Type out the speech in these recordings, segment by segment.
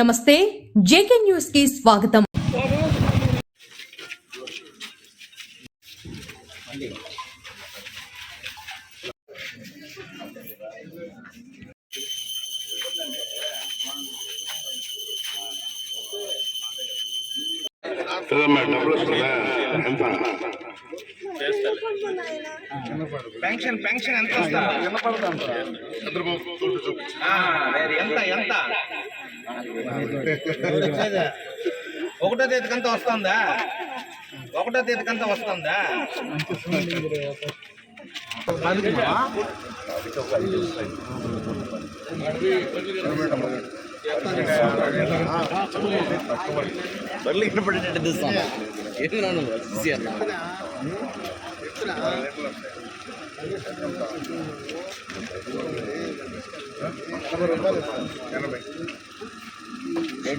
నమస్తే జేకే న్యూస్కి స్వాగతం పెన్షన్ పెన్షన్ ఎంత మరి ఎంత ఎంత ఒకటో తేదీకంతా వస్తుందా? ఒకటో తేదీకంతా వస్తుందా? సార్ నాకు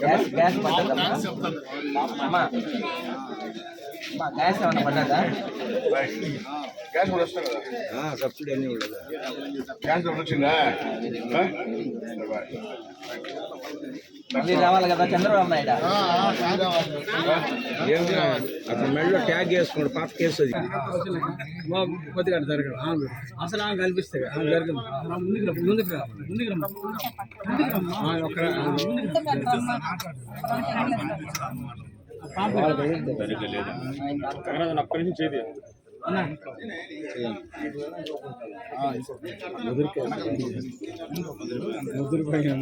గ్యాస్ గ్యాస్ పడ్డదమ్మా అమ్మా అమ్మా గ్యాస్ ఏమన్నా పడ్డదా గ్యాస్ కూడా వస్తుంది కదా సబ్సిడీ అన్ని ఉండదు గ్యాస్ డబ్బులు వచ్చిందా ఆ? మళ్ళీ రావాలి కదా చంద్రబాబు నాయుడు అతను మెడలో ట్యాగ్ చేసుకున్నాడు పాత కేసు అది కొద్దిగా జరగదు ఆమె అసలు ఆమె కల్పిస్తే ఆమె జరగదు ఆమె ముందుకు రా, ముందుకు రా, ముందుకు రా. ఆమె ఒక్క ఆమె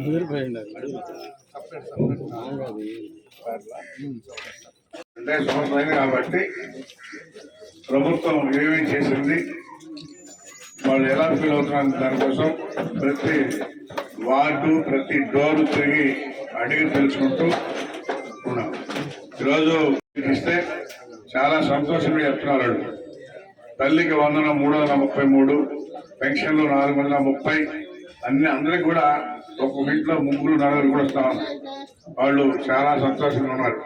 ముదిరిపోయింది అంటే కాబట్టి ప్రభుత్వం ఏమేమి చేసింది వాళ్ళు ఎలా ఫీల్ అవుతున్నారు దానికోసం ప్రతి వార్డు ప్రతి డోర్ తిరిగి అడిగి తెలుసుకుంటూ ఉన్నాం. ఈరోజు ఇస్తే చాలా సంతోషంగా చెప్తున్నారు తల్లికి వందన మూడు వందల ముప్పై మూడు పెన్షన్లు నాలుగు వందల ముప్పై అన్ని అందరికి కూడా ఒక్కొక్క ఇంట్లో ముగ్గురు నలుగురు కూడా వస్తా ఉన్నారు. వాళ్ళు చాలా సంతోషంగా ఉన్నారు.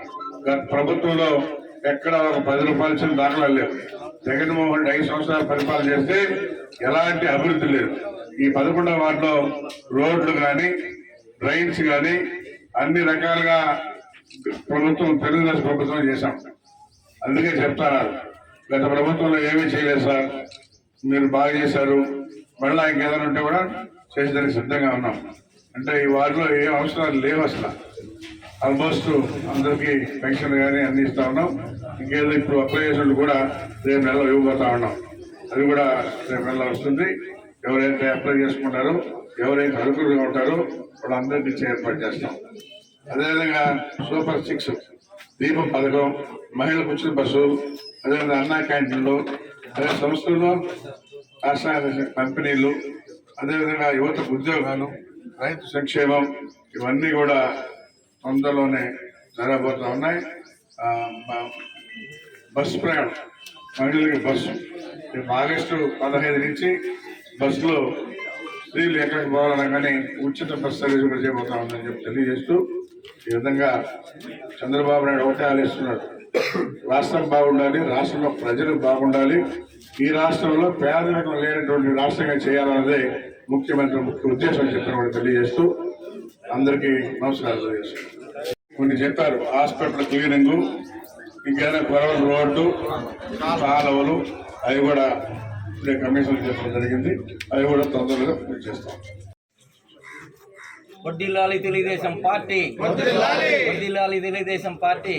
గత ప్రభుత్వంలో ఎక్కడ ఒక పది రూపాయలు ఇచ్చిన దాఖలాలు లేవు. జగన్మోహన్ రెడ్డి ఐదు సంవత్సరాలు పరిపాలన చేస్తే ఎలాంటి అభివృద్ధి లేదు. ఈ పదకొండవ వార్డులో రోడ్లు కానీ డ్రైన్స్ కానీ అన్ని రకాలుగా ప్రభుత్వం తెలుగుదేశం ప్రభుత్వం చేశాం. అందుకే చెప్తా గత ప్రభుత్వంలో ఏమీ చేయలేదు సార్. మీరు బాగా చేశారు. మళ్ళీ ఇంకేదైనా ఉంటే కూడా చేసేదానికి సిద్ధంగా ఉన్నాం. అంటే ఈ వార్డులో ఏ అవసరాలు లేవు అసలు. ఆల్మోస్ట్ అందరికీ పెన్షన్ కానీ అన్ని ఇస్తా ఉన్నాం. ఇంకేదో ఇప్పుడు అప్లై చేసినట్టు కూడా రేపు నెలలో ఇవ్వబోతా ఉన్నాం. అది కూడా రేపు నెలలో వస్తుంది. ఎవరైతే అప్లై చేసుకుంటారో ఎవరైతే అర్హులుగా ఉంటారో వాళ్ళందరికీ ఇచ్చే ఏర్పాటు చేస్తాం. అదేవిధంగా సూపర్ సిక్స్ దీపం పథకం మహిళలకు ఉచిత బస్సు అదేవిధంగా అన్నా క్యాంటీన్లు అదే సంస్థల్లో రాష్ట్ర కంపెనీలు అదేవిధంగా యువతకు ఉద్యోగాలు రైతు సంక్షేమం ఇవన్నీ కూడా తొందరలోనే జరగబోతూ ఉన్నాయి. బస్సు ప్రయాణం మహిళలకి బస్సు. రేపు ఆగస్టు పదహైదు నుంచి బస్సులో స్త్రీలు ఎక్కడికి పోవాలన్నా కానీ ఉచిత బస్ సర్వీస్ కూడా చేయబోతా ఉందని చెప్పి తెలియజేస్తూ ఈ విధంగా చంద్రబాబు నాయుడు ఒకటే ఆలోచిస్తున్నాడు. రాష్ట్రం బాగుండాలి రాష్ట్రంలో ప్రజలు బాగుండాలి. ఈ రాష్ట్రంలో పేదరికం లేనటువంటి రాష్ట్రంగా చేయాలన్నదే ముఖ్యమంత్రి ముఖ్య ఉద్దేశం అని చెప్పిన కూడా తెలియజేస్తూ అందరికీ నమస్కారాలు తెలియజేస్తున్నాను. కొన్ని చెప్పారు హాస్పిటల్ క్లీనింగ్ ఇంకేదైనా కొరవలు రోడ్డు కాలువలు అవి కూడా ఇప్పుడే కమిషన్ చెప్పడం జరిగింది. అవి కూడా తొందరగా పూర్తి చేస్తాం. వడ్డీలాలి తెలుగుదేశం పార్టీ. వడ్డీలాలి. తెలుగుదేశం పార్టీ.